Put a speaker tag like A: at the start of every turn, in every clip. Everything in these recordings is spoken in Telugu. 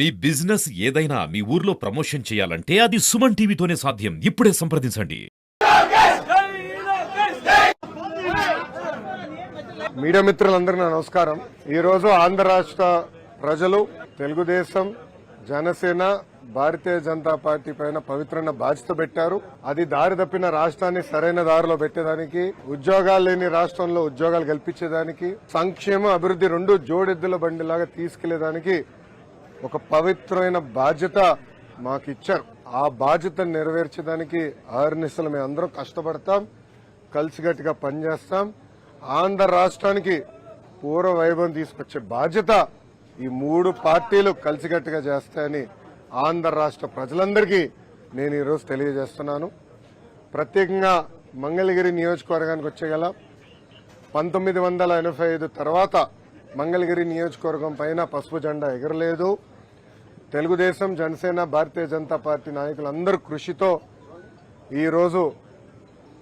A: మీ బిజినెస్ ఏదైనా మీ ఊర్లో ప్రమోషన్ చేయాలంటే అది సుమన్ టీవీతోనే సాధ్యం. ఇప్పుడే సంప్రదించండి.
B: మీడియా మిత్రులందరికీ నా నమస్కారం. ఈరోజు ఆంధ్ర రాష్ట్ర ప్రజలు తెలుగుదేశం జనసేన భారతీయ జనతా పార్టీ పైన పవిత్రమైన బాధ్యత పెట్టారు. అది దారి తప్పిన రాష్ట్రాన్ని సరైన దారిలో పెట్టేదానికి ఉద్యోగాలు లేని రాష్ట్రంలో ఉద్యోగాలు కల్పించేదానికి సంక్షేమ అభివృద్ధి రెండు జోడెద్దుల బండిలాగా తీసుకెళ్ళేదానికి ఒక పవిత్రమైన బాధ్యత మాకు ఇచ్చారు ఆ బాధ్యతను నెరవేర్చడానికి ఆరునిసలు మేము అందరం కష్టపడతాం కలిసిగట్టిగా పనిచేస్తాం. ఆంధ్ర రాష్ట్రానికి పూర్వ వైభవం తీసుకొచ్చే బాధ్యత ఈ మూడు పార్టీలు కలిసికట్టుగా చేస్తాయని ఆంధ్ర రాష్ట్ర ప్రజలందరికీ నేను ఈరోజు తెలియజేస్తున్నాను. ప్రత్యేకంగా మంగళగిరి నియోజకవర్గానికి వచ్చేగల పంతొమ్మిది వందల ఎనభై ఐదు తర్వాత మంగళగిరి నియోజకవర్గం పైన పసుపు జెండా ఎగరలేదు. తెలుగుదేశం జనసేన భారతీయ జనతా పార్టీ నాయకులందరూ కృషితో ఈరోజు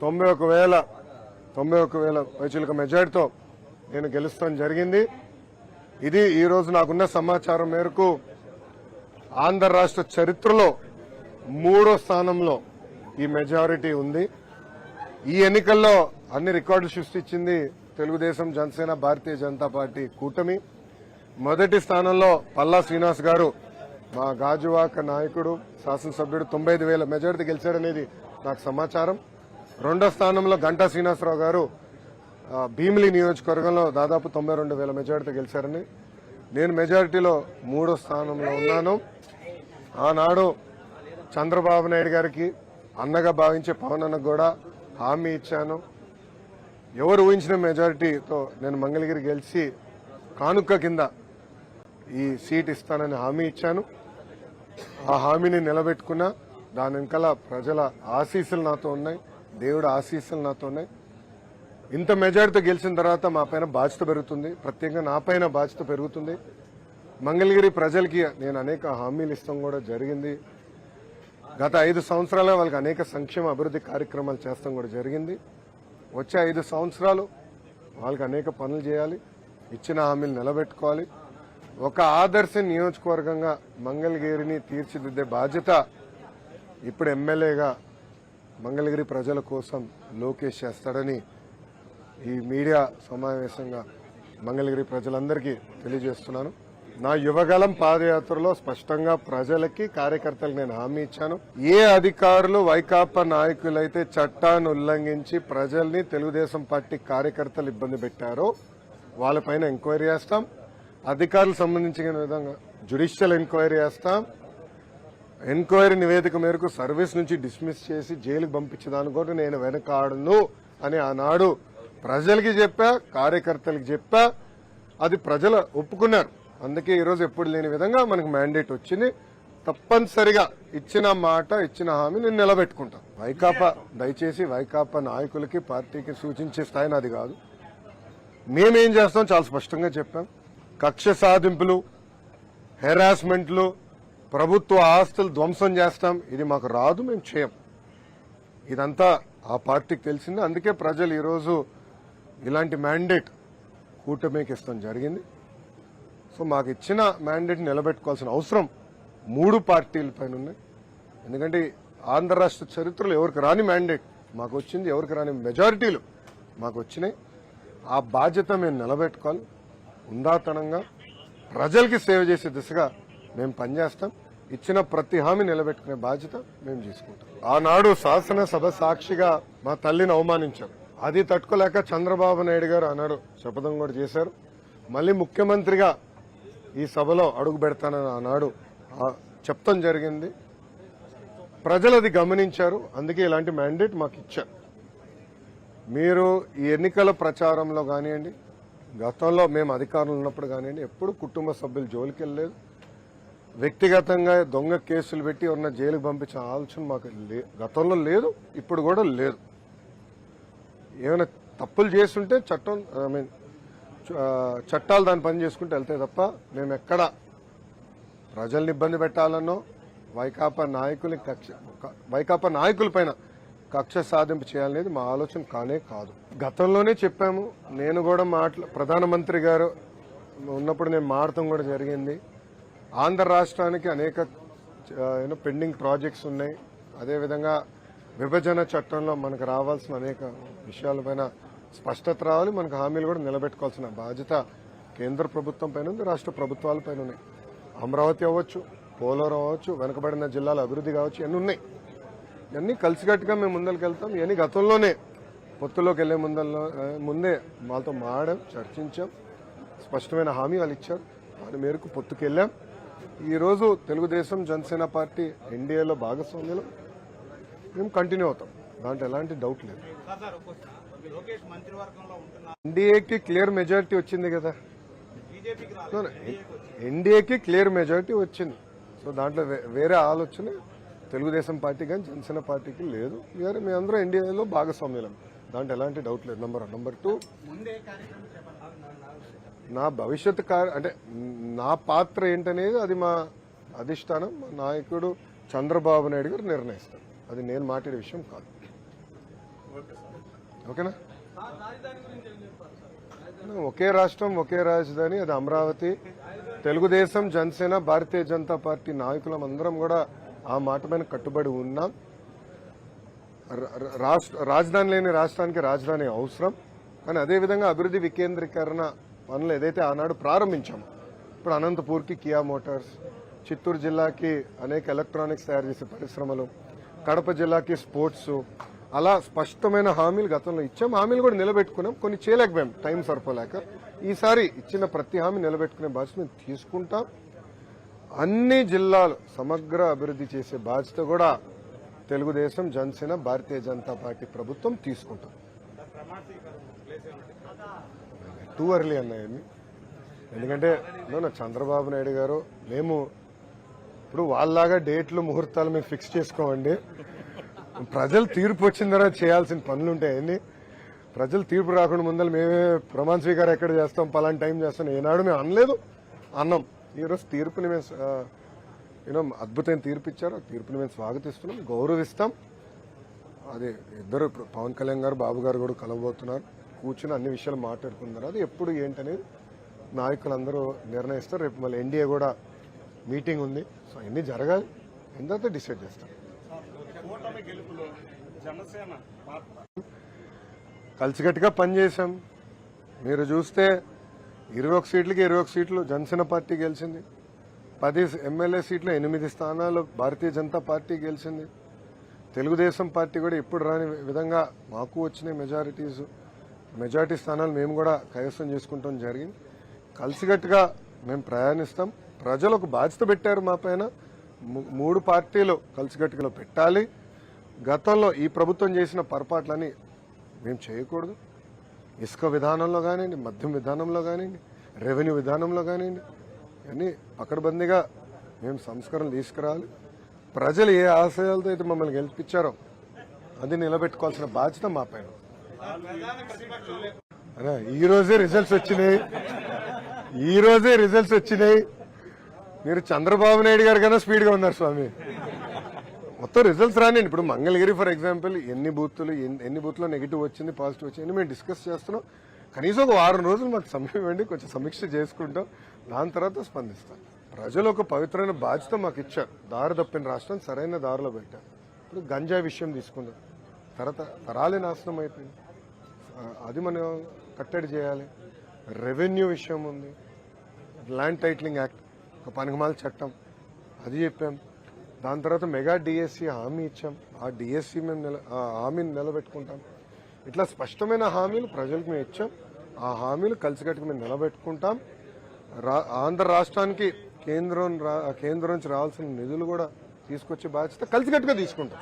B: తొంభై ఒక వేల తొంభై ఒక వేల పైచులక మెజార్టీతో నేను గెలుస్తాం జరిగింది. ఇది ఈరోజు నాకున్న సమాచారం మేరకు ఆంధ్ర రాష్ట్ర చరిత్రలో మూడో స్థానంలో ఈ మెజారిటీ ఉంది. ఈ ఎన్నికల్లో అన్ని రికార్డులు సృష్టించింది తెలుగుదేశం జనసేన భారతీయ జనతా పార్టీ కూటమి. మొదటి స్థానంలో పల్లా శ్రీనివాస్ గారు మా గాజువాక నాయకుడు శాసనసభ్యుడు తొంభై ఐదు వేల మెజారిటీ గెలిచారనేది నాకు సమాచారం. రెండో స్థానంలో గంటా శ్రీనివాసరావు గారు భీమిలి నియోజకవర్గంలో దాదాపు తొంభై రెండు వేల మెజారిటీ గెలిచారని. నేను మెజారిటీలో మూడో స్థానంలో ఉన్నాను. ఆనాడు చంద్రబాబు నాయుడు గారికి అన్నగా భావించే పవన్ అన్నకు కూడా హామీ ఇచ్చాను. ఎవరు ఊహించిన మెజారిటీతో నేను మంగళగిరి గెలిచి కానుక కింద ఈ సీట్ ఇస్తానని హామీ ఇచ్చాను. ఆ హామీని నిలబెట్టుకున్నా దాని వెనకాల ప్రజల ఆశీస్సులు నాతో ఉన్నాయి దేవుడు ఆశీస్సులు నాతో ఉన్నాయి. ఇంత మెజారిటీతో గెలిచిన తర్వాత మా పైన బాధ్యత పెరుగుతుంది ప్రత్యేకంగా నా పైన బాధ్యత పెరుగుతుంది. మంగళగిరి ప్రజలకి నేను అనేక హామీలు ఇస్తాం కూడా జరిగింది. గత ఐదు సంవత్సరాల వాళ్ళకి అనేక సంక్షేమ అభివృద్ధి కార్యక్రమాలు చేస్తాం కూడా జరిగింది. వచ్చే ఐదు సంవత్సరాలు వాళ్ళకి అనేక పనులు చేయాలి ఇచ్చిన హామీలు నిలబెట్టుకోవాలి. ఒక ఆదర్శ నియోజకవర్గంగా మంగళగిరిని తీర్చిదిద్దే బాధ్యత ఇప్పుడు ఎమ్మెల్యేగా మంగళగిరి ప్రజల కోసం లోకేష్ చేస్తాడని ఈ మీడియా సమావేశంగా మంగళగిరి ప్రజలందరికీ తెలియజేస్తున్నాను. నా యువగలం పాదయాత్రలో స్పష్టంగా ప్రజలకి కార్యకర్తలకు నేను హామీ ఇచ్చాను. ఏ అధికారులు వైకాపా నాయకులైతే చట్టాన్ని ఉల్లంఘించి ప్రజల్ని తెలుగుదేశం పార్టీ కార్యకర్తలు ఇబ్బంది పెట్టారో వాళ్ళపైన ఎంక్వైరీ చేస్తాం. అధికారులకు సంబంధించిన విధంగా జ్యుడిషియల్ ఎంక్వైరీ చేస్తాం. ఎంక్వైరీ నివేదిక మేరకు సర్వీస్ నుంచి డిస్మిస్ చేసి జైలుకు పంపించేదాని కూడా నేను వెనకాడను అని ఆనాడు ప్రజలకి చెప్పా కార్యకర్తలకు చెప్పా. అది ప్రజలు ఒప్పుకున్నారు. అందుకే ఈరోజు ఎప్పుడు లేని విధంగా మనకు మ్యాండేట్ వచ్చింది. తప్పనిసరిగా ఇచ్చిన మాట ఇచ్చిన హామీ నేను నిలబెట్టుకుంటాను వైకాపా దయచేసి వైకాపా నాయకులకి పార్టీకి సూచించే స్థాయి నాది కాదు. మేమేం చేస్తాం? చాలా స్పష్టంగా చెప్పాం. కక్ష సాధింపులు హెరాస్మెంట్లు ప్రభుత్వ ఆస్తులు ధ్వంసం చేస్తాం. ఇది మాకు రాదు మేము చేయం. ఇదంతా ఆ పార్టీకి తెలిసింది. అందుకే ప్రజలు ఈరోజు ఇలాంటి మ్యాండేట్ కూటమికి ఇస్తాం. జరిగింది. సో మాకు ఇచ్చిన మ్యాండేట్ నిలబెట్టుకోవాల్సిన అవసరం మూడు పార్టీల పైన ఉన్నాయి ఎందుకంటే ఆంధ్ర రాష్ట్ర చరిత్రలో ఎవరికి రాని మ్యాండేట్ మాకు వచ్చింది ఎవరికి రాని మెజారిటీలు మాకు వచ్చినాయి ఆ బాధ్యత మేము నిలబెట్టుకోవాలి. ఉందాతనంగా ప్రజలకి సేవ చేసే దిశగా మేము పనిచేస్తాం. ఇచ్చిన ప్రతి హామీ నిలబెట్టుకునే బాధ్యత మేము తీసుకుంటాం ఆనాడు శాసనసభ సాక్షిగా మా తల్లిని అవమానించారు అది తట్టుకోలేక చంద్రబాబు నాయుడు గారు ఆనాడు శపథం కూడా చేశారు. మళ్ళీ ముఖ్యమంత్రిగా ఈ సభలో అడుగు పెడతానని ఆనాడు చెప్తాం జరిగింది. ప్రజలు అది గమనించారు అందుకే ఇలాంటి మ్యాండేట్ మాకు ఇచ్చారు. మీరు ఈ ఎన్నికల ప్రచారంలో కానివ్వండి గతంలో మేము అధికారంలో ఉన్నప్పుడు కానివ్వండి ఎప్పుడు కుటుంబ సభ్యులు జోలికి వెళ్ళలేదు. వ్యక్తిగతంగా దొంగ కేసులు పెట్టి ఉన్న జైలుకు పంపించిన ఆలోచన మాకు లే- గతంలో లేదు ఇప్పుడు కూడా లేదు. ఏమైనా తప్పులు చేస్తుంటే చట్టం ఐ మీన్ చట్టాలు దాని పని చేసుకుంటూ వెళ్తాయి తప్ప మేము ఎక్కడ ప్రజల్ని ఇబ్బంది పెట్టాలన్నో వైకాపా నాయకులు కక్ష వైకాపా నాయకుల పైన కక్ష సాధింపు చేయాలనేది మా ఆలోచన కానే కాదు. గతంలోనే చెప్పాము నేను కూడా మాట్లా ప్రధానమంత్రి గారు ఉన్నప్పుడు నేను మారటం కూడా జరిగింది. ఆంధ్ర రాష్ట్రానికి అనేక యూనో పెండింగ్ ప్రాజెక్ట్స్ ఉన్నాయి. అదేవిధంగా విభజన చట్టంలో మనకు రావాల్సిన అనేక విషయాలపైన స్పష్టత రావాలి మనకు హామీలు కూడా నిలబెట్టుకోవాల్సిన బాధ్యత కేంద్ర ప్రభుత్వం పైన ఉంది రాష్ట్ర ప్రభుత్వాల పైన ఉన్నాయి. అమరావతి అవ్వచ్చు పోలవరం అవ్వచ్చు వెనుకబడిన జిల్లాల అభివృద్ధి కావచ్చు ఇవన్నీ ఉన్నాయి. ఇవన్నీ కలిసికట్టుగా మేము ముందరికెళ్తాం ఇవన్నీ గతంలోనే పొత్తులోకి వెళ్ళే ముందల్లో ముందే వాళ్ళతో మాడాం చర్చించాం. స్పష్టమైన హామీ వాళ్ళు ఇచ్చారు. దాని మేరకు పొత్తుకెళ్ళాం ఈరోజు తెలుగుదేశం జనసేన పార్టీ ఎన్డీఏలో భాగస్వామ్యంలో మేము కంటిన్యూ అవుతాం. దాంట్లో ఎలాంటి డౌట్ లేదు. ఎన్డీఏకి క్లియర్ మెజారిటీ వచ్చింది కదా. ఎన్డీఏకి క్లియర్ మెజారిటీ వచ్చింది. సో దాంట్లో వేరే ఆలోచన తెలుగుదేశం పార్టీ కానీ జనసేన పార్టీకి లేదు. వేరే మీ అందరూ ఎన్డీఏలో భాగస్వామ్యులం. దాంట్లో ఎలాంటి డౌట్ లేదు. నంబర్ వన్ నంబర్ టూ నా భవిష్యత్ కార్య అంటే నా పాత్ర ఏంటనేది అది మా అధిష్టానం మా నాయకుడు చంద్రబాబు నాయుడు గారు నిర్ణయిస్తారు. అది నేను మాట్లాడే విషయం కాదు. ఓకేనా? ఒకే రాష్ట్రం ఒకే రాజధాని అది అమరావతి. తెలుగుదేశం జనసేన భారతీయ జనతా పార్టీ నాయకులం అందరం కూడా ఆ మాట పైన కట్టుబడి ఉన్నాం. రాష్ట్ర రాజధాని లేని రాష్ట్రానికి రాజధాని అవసరం. కానీ అదేవిధంగా అభివృద్ధి వికేంద్రీకరణ పనులు ఏదైతే ఆనాడు ప్రారంభించామో ఇప్పుడు అనంతపూర్కి కియా మోటార్స్ చిత్తూరు జిల్లాకి అనేక ఎలక్ట్రానిక్స్ తయారు చేసే పరిశ్రమలు కడప జిల్లాకి స్పోర్ట్స్ అలా స్పష్టమైన హామీలు గతంలో ఇచ్చాం. హామీలు కూడా నిలబెట్టుకున్నాం. కొన్ని చేయలేకపోయాం. టైం సరిపోలేక. ఈసారి ఇచ్చిన ప్రతి హామీ నిలబెట్టుకునే బాధ్యత మేము తీసుకుంటాం. అన్ని జిల్లాలు సమగ్ర అభివృద్ధి చేసే బాధ్యత కూడా తెలుగుదేశం జనసేన భారతీయ జనతా పార్టీ ప్రభుత్వం తీసుకుంటాం. టూ అర్లీ అన్నాయని ఎందుకంటే నో చంద్రబాబు నాయుడు గారు మేము ఇప్పుడు వాళ్ళలాగా డేట్లు ముహూర్తాలు మేము ఫిక్స్ చేసుకోమండి. ప్రజలు తీర్పు వచ్చిన తర్వాత చేయాల్సిన పనులు ఉంటాయండి ప్రజలు తీర్పు రాకుండా ముందర మేమే ప్రమాణ స్వీకారం ఎక్కడ చేస్తాం పలానా టైం చేస్తాం ఏనాడు మేము అనలేదు. అన్నాం. ఈరోజు తీర్పుని మేము యూనో అద్భుతమైన తీర్పు ఇచ్చారు. తీర్పుని మేము స్వాగతిస్తున్నాం గౌరవిస్తాం. అది ఇద్దరు పవన్ కళ్యాణ్ గారు బాబు గారు కూడా కలవబోతున్నారు. కూర్చుని అన్ని విషయాలు మాట్లాడుకున్నారు అది ఎప్పుడు ఏంటనేది నాయకులందరూ నిర్ణయిస్తారు. రేపు మళ్ళీ ఎన్డీఏ కూడా మీటింగ్ ఉంది. సో అన్నీ జరగాలి. ఎంత డిసైడ్ చేస్తారు.
C: కూటమి గెలుపులో జనసేన
B: కలిసికట్టుగా పనిచేశాం. మీరు చూస్తే ఇరవై ఒక సీట్లకి ఇరవై ఒక సీట్లు జనసేన పార్టీ గెలిచింది. పది ఎమ్మెల్యే సీట్లు ఎనిమిది స్థానాలు భారతీయ జనతా పార్టీ గెలిచింది. తెలుగుదేశం పార్టీ కూడా ఇప్పుడు రాని విధంగా మాకు వచ్చిన మెజారిటీస్ మెజారిటీ స్థానాలు మేము కూడా కైవసం చేసుకుంటాం జరిగింది. కలిసికట్టుగా మేము ప్రయాణిస్తాం. ప్రజలకు బాధ్యత పెట్టారు మా పైన. మూడు పార్టీలు కలిసికట్టుగా పెట్టాలి. గతంలో ఈ ప్రభుత్వం చేసిన పొరపాట్లని మేము చేయకూడదు. ఇసుక విధానంలో కానివ్వండి మద్యం విధానంలో కానివ్వండి రెవెన్యూ విధానంలో కానివ్వండి అన్నీ పకడ్బందీగా మేము సంస్కరణలు తీసుకురావాలి. ప్రజలు ఏ ఆశయాలతో అయితే మమ్మల్ని గెలిపించారో అది నిలబెట్టుకోవాల్సిన బాధ్యత మా పైన ఈ రోజే రిజల్ట్స్ వచ్చినాయి. ఈ రోజే రిజల్ట్స్ వచ్చినాయి. మీరు చంద్రబాబు నాయుడు గారి కన్నా స్పీడ్గా ఉన్నారు స్వామి. మొత్తం రిజల్ట్స్ రానివ్వండి ఇప్పుడు మంగళగిరి ఫర్ ఎగ్జాంపుల్ ఎన్ని బూత్లు ఎన్ని- ఎన్ని బూత్లో నెగిటివ్ వచ్చింది పాజిటివ్ వచ్చింది మేము డిస్కస్ చేస్తున్నాం. కనీసం ఒక వారం రోజులు మాకు సమయం ఇవ్వండి కొంచెం సమీక్ష చేసుకుంటాం. దాని తర్వాత స్పందిస్తాం. ప్రజలు ఒక పవిత్రమైన బాధ్యత మాకు ఇచ్చారు. దారి తప్పిన రాష్ట్రం సరైన దారిలో పెట్టారు. ఇప్పుడు గంజా విషయం తీసుకుందాం. తర్వాత తరాలే నాశనం అయిపోయింది. అది మనం కట్టడి చేయాలి. రెవెన్యూ విషయం ఉంది. ల్యాండ్ టైటిలింగ్ యాక్ట్ ఒక పనికిమాల చట్టం. అది చెప్పాం. దాని తర్వాత మెగా డిఎస్సి హామీ ఇచ్చాం. ఆ డిఎస్సి మేము నిల ఆ హామీని నిలబెట్టుకుంటాం. ఇట్లా స్పష్టమైన హామీలు ప్రజలకు మేము ఇచ్చాం. ఆ హామీలు కలిసికట్టుకు మేము నిలబెట్టుకుంటాం. రా ఆంధ్ర రాష్ట్రానికి కేంద్రం రా కేంద్రం నుంచి రావాల్సిన నిధులు కూడా తీసుకొచ్చే బాధ్యత కలిసికట్టుగా తీసుకుంటాం.